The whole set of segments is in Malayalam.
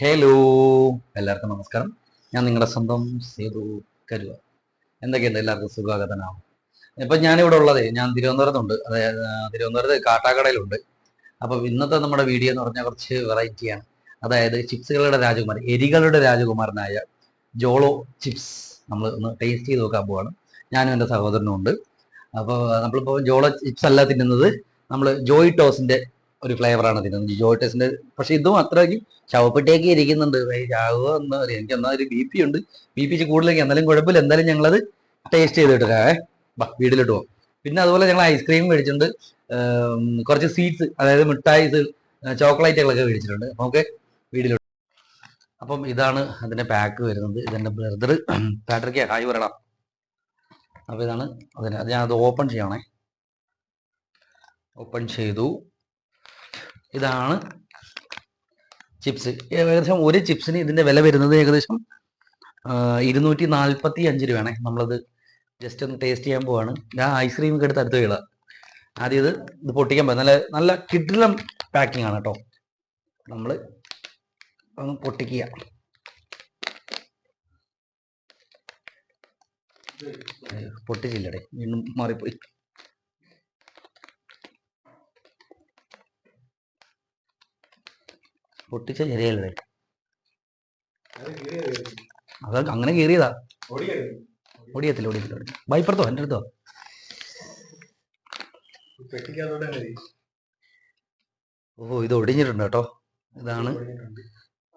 ഹലോ എല്ലാവർക്കും നമസ്കാരം. ഞാൻ നിങ്ങളുടെ സ്വന്തം സേതു കരുവ. എന്തൊക്കെയുണ്ട്? എല്ലാവർക്കും സുഖാഗതനാണ് ഇപ്പം ഞാനിവിടെ ഉള്ളത് ഞാൻ തിരുവനന്തപുരത്തുണ്ട്. അതായത് തിരുവനന്തപുരത്ത് കാട്ടാക്കടയിലുണ്ട്. അപ്പം ഇന്നത്തെ നമ്മുടെ വീഡിയോ എന്ന് പറഞ്ഞാൽ കുറച്ച് വെറൈറ്റിയാണ് അതായത് ചിപ്സുകളുടെ രാജകുമാരൻ എരികളുടെ രാജകുമാരനായ ജോളോ ചിപ്സ് നമ്മൾ ഒന്ന് ടേസ്റ്റ് ചെയ്ത് നോക്കാൻ പോവാണ്. ഞാനും എന്റെ സഹോദരനും ഉണ്ട്. അപ്പോൾ നമ്മളിപ്പോൾ ജോളോ ചിപ്സ് അല്ല തിന്നുന്നത്. നമ്മൾ ജോയി ടോസിന്റെ ഒരു ഫ്ലേവറാണ് തിന്നുന്നത്. ടോസിന്റെ പക്ഷെ ഇതും അത്രയ്ക്ക് ചവപ്പെട്ടിയൊക്കെ ഇരിക്കുന്നുണ്ട്. ചാവുക എന്ന് അറിയാം. എനിക്ക് എന്നാൽ ഒരു ബി പി ഉണ്ട്. ബി പി കൂടുതലേക്ക് എന്നാലും കുഴപ്പമില്ല. എന്തായാലും ഞങ്ങളത് ടേസ്റ്റ് ചെയ്തിട്ടേ ബാ വീട്ടിലിട്ട് പോകും പിന്നെ അതുപോലെ ഞങ്ങൾ ഐസ്ക്രീം മേടിച്ചിട്ടുണ്ട്. കുറച്ച് സ്വീറ്റ്സ് അതായത് മിഠായിസ് ചോക്ലേറ്റുകളൊക്കെ മേടിച്ചിട്ടുണ്ട്. അപ്പൊ നമുക്ക് വീട്ടിലോട്ട് അപ്പം ഇതാണ് അതിന്റെ പാക്ക് വരുന്നത്. ഇതെന്റെ ബ്രദർ പാട്രിക്ക് ഹായ് വരണം അപ്പൊ ഇതാണ് അതിന് അത് ഞാൻ അത് ഓപ്പൺ ചെയ്യണേ. ഓപ്പൺ ചെയ്തു. ഇതാണ് ചിപ്സ്. ഏകദേശം ഒരു ചിപ്സിന് ഇതിന്റെ വില വരുന്നത് ഏകദേശം ഇരുന്നൂറ്റി നാൽപ്പത്തി അഞ്ച് രൂപയാണ്. നമ്മളത് ജസ്റ്റ് ഒന്ന് ടേസ്റ്റ് ചെയ്യാൻ പോവാണ്. ഞാൻ ഐസ്ക്രീം എടുത്ത് അടുത്ത് വീട ആദ്യം ഇത് ഇത് പൊട്ടിക്കാൻ പോയി നല്ല നല്ല കിഡിലം പാക്കിംഗ് ആണ് കേട്ടോ. നമ്മൾ ഒന്ന് പൊട്ടിക്കുക. പൊട്ടിച്ചില്ലടേ. വീണ്ടും മാറിപ്പോയി. പൊട്ടിച്ച ശരിയല്ലേ അത് അങ്ങനെ കയറിയതാ ഓടിയത്തില്ല ഓടിയത്തില്ല ഓടി വൈപ്പുറത്തോ എന്റെ അടുത്തോ? ഓ ഇത് ഒടിഞ്ഞിട്ടുണ്ട് കേട്ടോ. ഇതാണ്.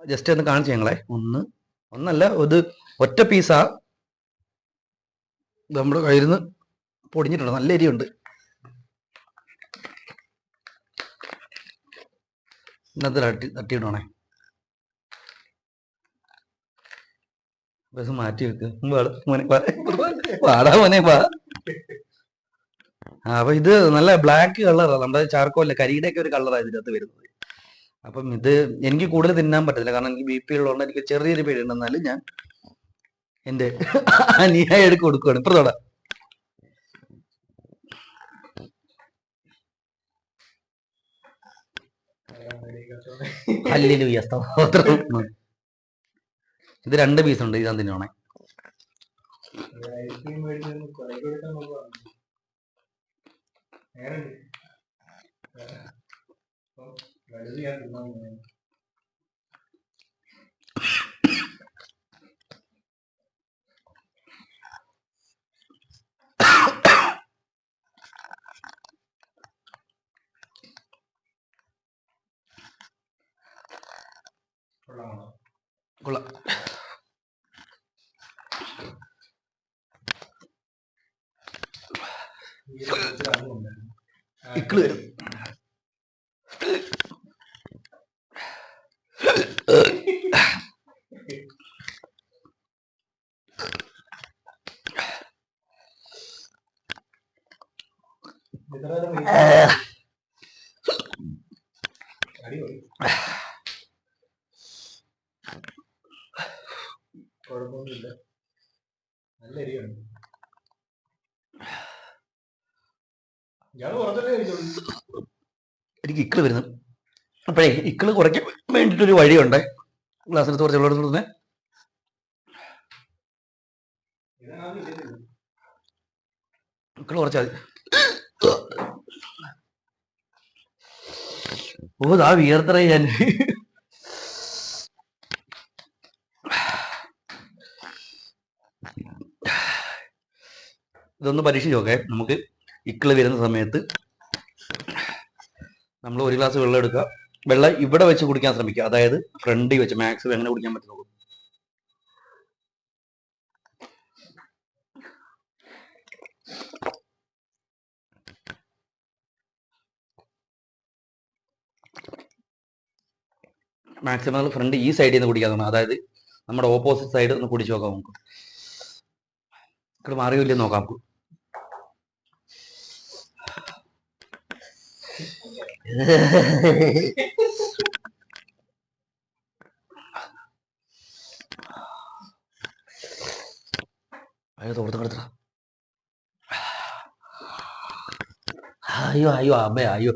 ജസ്റ്റ് ഒന്ന് കാണിച്ചു ഞങ്ങളെ. ഒന്ന് ഒന്നല്ല ഇത് ഒറ്റ പീസാ നമ്മുടെ കയ്യിൽ നിന്ന് പൊടിഞ്ഞിട്ടുണ്ട്. നല്ല എരിയുണ്ട് ഇന്നത്തെ തട്ടി തട്ടിയിടണേ. ബസ് മാറ്റി വെക്ക്. വാടാ മോനെ വാ. അപ്പൊ ഇത് നല്ല ബ്ലാക്ക് കളറാണ് നമ്മുടെ ചാർക്കോല്ല കരിയുടെ ഒക്കെ ഒരു കളറാണ് ഇതിനകത്ത് വരുന്നത്. അപ്പം ഇത് എനിക്ക് കൂടുതൽ തിന്നാൻ പറ്റത്തില്ല. കാരണം എനിക്ക് ബി പി ഉള്ളതുകൊണ്ട് എനിക്ക് ചെറിയൊരു പേടി ഉണ്ടെന്നാലും ഞാൻ എന്റെ അനിയായി എടുക്കുകയാണ് കൊടുക്കുകയാണ് ഇപ്പുറത്തോടെ. ഹല്ലേലൂയ, സ്തോത്രം. ഇത് രണ്ട് പീസ് ഉണ്ട് ഇതാ തിന്നോണേ. കൊള്ളാം ഇക്കിൾ വരും. എനിക്ക് ഇക്കിൾ വരുന്നു. അപ്പോഴേ ഇക്കിൾ കുറയ്ക്കാൻ വേണ്ടിയിട്ടൊരു വഴിയുണ്ട്. ഗ്ലാസ്സിനകത്ത് കുറച്ച് വെള്ളം എടുത്തു ഇക്കിൾ കുറച്ചാൽ ഓ ദാ വിയർത്തറ ഞാൻ. ഇതൊന്ന് പരീക്ഷിച്ച് നോക്കേ. നമുക്ക് ഇക്കിൾ വരുന്ന സമയത്ത് നമ്മൾ ഒരു ഗ്ലാസ് വെള്ളം എടുക്കുക. വെള്ളം ഇവിടെ വെച്ച് കുടിക്കാൻ ശ്രമിക്കുക. അതായത് ഫ്രണ്ടിൽ വെച്ച് മാക്സിമം എങ്ങനെ കുടിക്കാൻ പറ്റുന്നു മാക്സിമം ഫ്രണ്ട് ഈ സൈഡിൽ നിന്ന് കുടിക്കാൻ തോന്നുന്നു. അതായത് നമ്മുടെ ഓപ്പോസിറ്റ് സൈഡ് ഒന്ന് കുടിച്ചു നോക്കാം നമുക്ക്. ഇവിടെ മാറിയില്ലെന്ന് നോക്കാം നമുക്ക്. അയ്യോ തോർത്ത് കിടത്തറ അയ്യോ അയ്യോ അമ്മ അയ്യോ.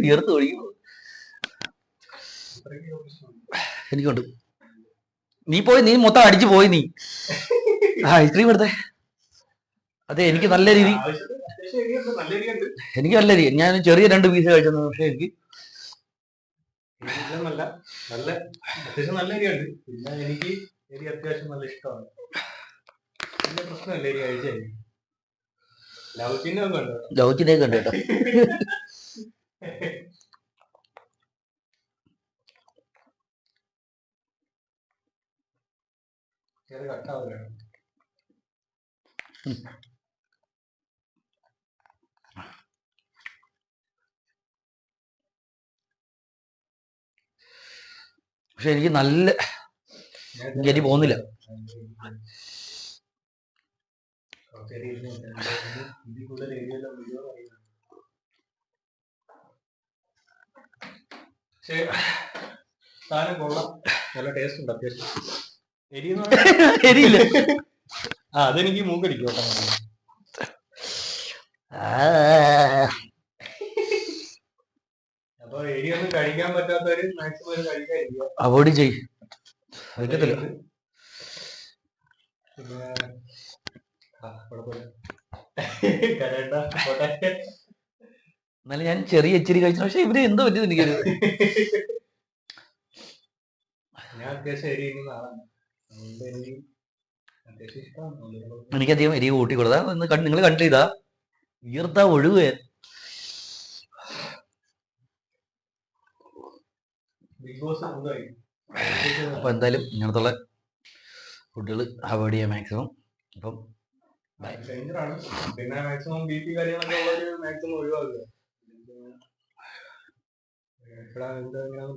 വിയർത്ത് ഒഴിക്കുന്നു. എനിക്കുണ്ട്. നീ പോയി നീ മൊത്തം അടിച്ചു പോയി നീ. ഐസ്ക്രീം എടുത്തേ അതെ എനിക്ക് നല്ല രീതി. എനിക്ക് നല്ല രീതി. ഞാൻ ചെറിയ രണ്ട് പീസ് കഴിച്ചത് പക്ഷെ എനിക്ക് നല്ല അത്യാവശ്യം നല്ല എരിയുണ്ട് പിന്നെ എനിക്ക് എരി അത്യാവശ്യം നല്ല ഇഷ്ടമാണ്. വലിയ പ്രശ്നമല്ല എരി കഴിച്ചാൽ ലവ് ചിഹ്നം ഒന്നും ഉണ്ടോ? ലൗച്ചിനെ കണ്ടു കേട്ടോ. ചെറിയ കട്ടാവില്ലാണ് പക്ഷെ എനിക്ക് നല്ല ഗതി പോകുന്നില്ല. സാധനം കൊള്ളാം നല്ല ടേസ്റ്റ് ഉണ്ട് അത്യാവശ്യം. എരിയില്ല. ആ അതെനിക്ക് മൂക്കടിക്കും കേട്ടോ അപ്പൊ ഒന്നും കഴിക്കാൻ പറ്റാത്തവര് മാക്സിമം കഴിക്കാൻ കഴിക്കാതിരിക്കുക അവോയ്ഡ് ചെയ് കഴിക്കത്തില്ല. പിന്നെ ആ കുഴപ്പമില്ല കരയണ്ട പോട്ടെ. എന്നാലും ഞാൻ ചെറിയ ഇച്ചിരി കഴിച്ചു പക്ഷെ ഇവർ എന്തോ പറ്റിയത് എനിക്കൊരു ഞാൻ അത്യാവശ്യം എരി ആളാണ്. അതുകൊണ്ട് എനിക്ക് അത്യാവശ്യം ഇഷ്ടമാണ് അതുകൊണ്ട് കുഴപ്പമില്ല. എനിക്കധികം എരിവ് കൂട്ടി കൊടുത്താ ഒന്ന് കണ്ട് നിങ്ങൾ കണ്ടിതാ. ഇതാ ഈർത്ത ഒഴുകുക അപ്പൊ എന്തായാലും ഇങ്ങനത്തുള്ള ഫുഡുകൾ അവോയ്ഡ് ചെയ്യാം മാക്സിമം. അപ്പം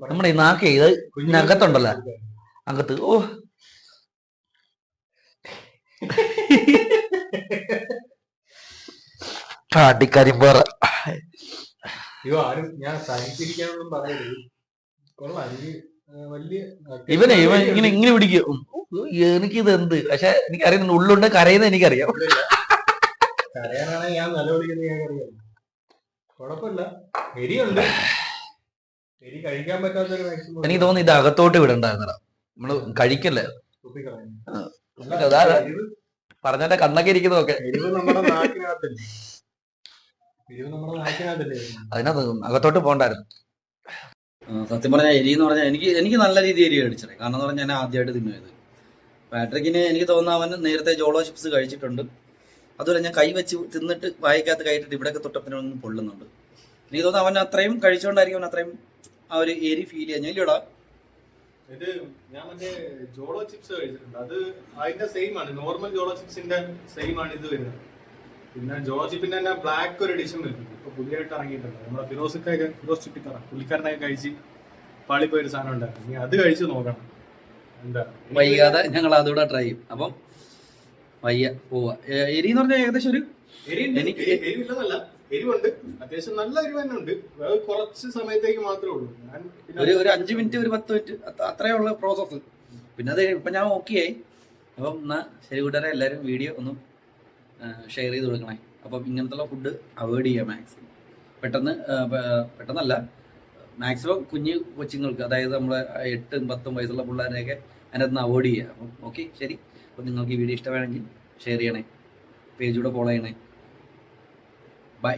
നമ്മുടെ ഈ നാക്കേ ഇത് ഇതിനകത്തുണ്ടല്ലോ. അകത്ത്. ഓ. കാട്ടിക്കരിമ്പറ അയ്യോ ആരും ഞാൻ സഹിച്ചിരിക്കാനൊന്നും പറയരുത്. കൊള്ളാം എനിക്ക് വലിയ ഇവനെ ഇവൻ ഇങ്ങനെ ഇങ്ങനെ പിടിക്കും. എനിക്കിത് എന്ത് പക്ഷെ എനിക്ക് അറിയുന്നുണ്ട് ഉള്ളുണ്ട് കരയുന്നത് എനിക്കറിയാം. കരയാനാണെങ്കിൽ ഞാൻ നിലവിളിക്കുന്നത് ഞാൻ അറിയാം കുഴപ്പമില്ല. എരിയുണ്ട്. എരി കഴിക്കാൻ പറ്റാത്തൊരു മാക്സിമം എനിക്ക് തോന്നുന്നു ഇത് അകത്തോട്ട് വിടണ്ടായിരുന്നടാ. നമ്മൾ കഴിക്കല്ലേ? പറഞ്ഞാന്റെ കണ്ണൊക്കെ ഇരിക്കുന്നതൊക്കെ. അതിനകത്ത് അകത്തോട്ട് പോകണ്ടായിരുന്നു. സത്യം പറഞ്ഞാൽ എരി എന്ന് പറഞ്ഞാൽ എനിക്ക് എനിക്ക് നല്ല രീതിയിൽ എരി കഴിച്ചത് കാരണം എന്ന് പറഞ്ഞാൽ ഞാൻ ആദ്യമായിട്ട് തിന്നുന്നത്. പാട്രിക്കിന് എനിക്ക് തോന്നുന്നു അവൻ നേരത്തെ ജോളോ ചിപ്സ് കഴിച്ചിട്ടുണ്ട്. അതുപോലെ ഞാൻ കൈ വെച്ച് തിന്നിട്ട് വായിക്കാത്ത കൈയിട്ടിട്ട് ഇവിടെയൊക്കെ തൊട്ടപ്പിനൊന്നും പൊള്ളുന്നുണ്ട്. എനിക്ക് തോന്നുന്നു അവൻ അത്രയും കഴിച്ചുകൊണ്ടായിരിക്കും അവൻ അത്രയും ആ ഒരു എരി ഫീൽ ചെയ്യാൻ. ഇല്ലടാ ഇത് ഞാൻ മറ്റേ ജോളോ ചിപ്സ് കഴിച്ചിട്ടുണ്ട്. അത് അതിന്റെ സെയിം ആണ്. നോർമൽ ജോളോ ചിപ്സിന്റെ സെയിം ആണ് ഇത് വരുന്നത്. പിന്നെ ജോളോ ചിപ്പിന്റെ തന്നെ ബ്ലാക്ക് ഒരു എഡിഷൻ വരുന്നുണ്ട്. ഇപ്പൊ പുതിയതായിട്ട് ഇറങ്ങിയിട്ടുണ്ട്. നമ്മുടെ ഫിറോസിക്കൊക്കെ ഫിറോസ് ചിപ്പിത്തറ പുള്ളിക്കാരനൊക്കെ കഴിച്ച് പാളിപ്പോയ ഒരു സാധനം ഉണ്ടായിരുന്നു. നീ അത് കഴിച്ച് നോക്കണം. എന്താ? വൈകാതെ ഞങ്ങൾ അതുകൂടെ ട്രൈ ചെയ്യും. അപ്പം വയ്യ പോവാ. എരി എന്ന് പറഞ്ഞാൽ ഏകദേശം ഒരു എരി എനിക്ക് എരി- എരിവില്ലെന്നല്ല എരിവുണ്ട്. അത്യാവശ്യം നല്ല എരിവ് തന്നെ ഉണ്ട്. വേറെ കുറച്ച് സമയത്തേക്ക് മാത്രമേ ഉള്ളൂ. ഞാൻ ഒരു ഒരു അഞ്ച് മിനിറ്റ് ഒരു പത്ത് മിനിറ്റ് അത്രേ ഉള്ള പ്രോസസ്സ് പിന്നെ അത് ഇപ്പം ഞാൻ ഓക്കെ ആയി. അപ്പം എന്നാ ശരി കൂട്ടുകാരെ എല്ലാവരും വീഡിയോ ഒന്ന് ഷെയർ ചെയ്ത് കൊടുക്കണേ. അപ്പം ഇങ്ങനത്തുള്ള ഫുഡ് അവോയ്ഡ് ചെയ്യാം മാക്സിമം പെട്ടെന്ന് പെട്ടെന്നല്ല. മാക്സിമം കുഞ്ഞ് കൊച്ചുങ്ങൾക്ക് അതായത് നമ്മളെ എട്ടും പത്തും വയസ്സുള്ള പിള്ളേരെയൊക്കെ അതിനകത്ത് നിന്ന് അവോയ്ഡ് ചെയ്യുക അപ്പം ഓക്കെ ശരി. അപ്പം നിങ്ങൾക്ക് ഈ വീഡിയോ ഇഷ്ടമാണെങ്കിൽ ഷെയർ ചെയ്യണേ. പേജൂടെ ഫോളോ ചെയ്യണേ. ബൈ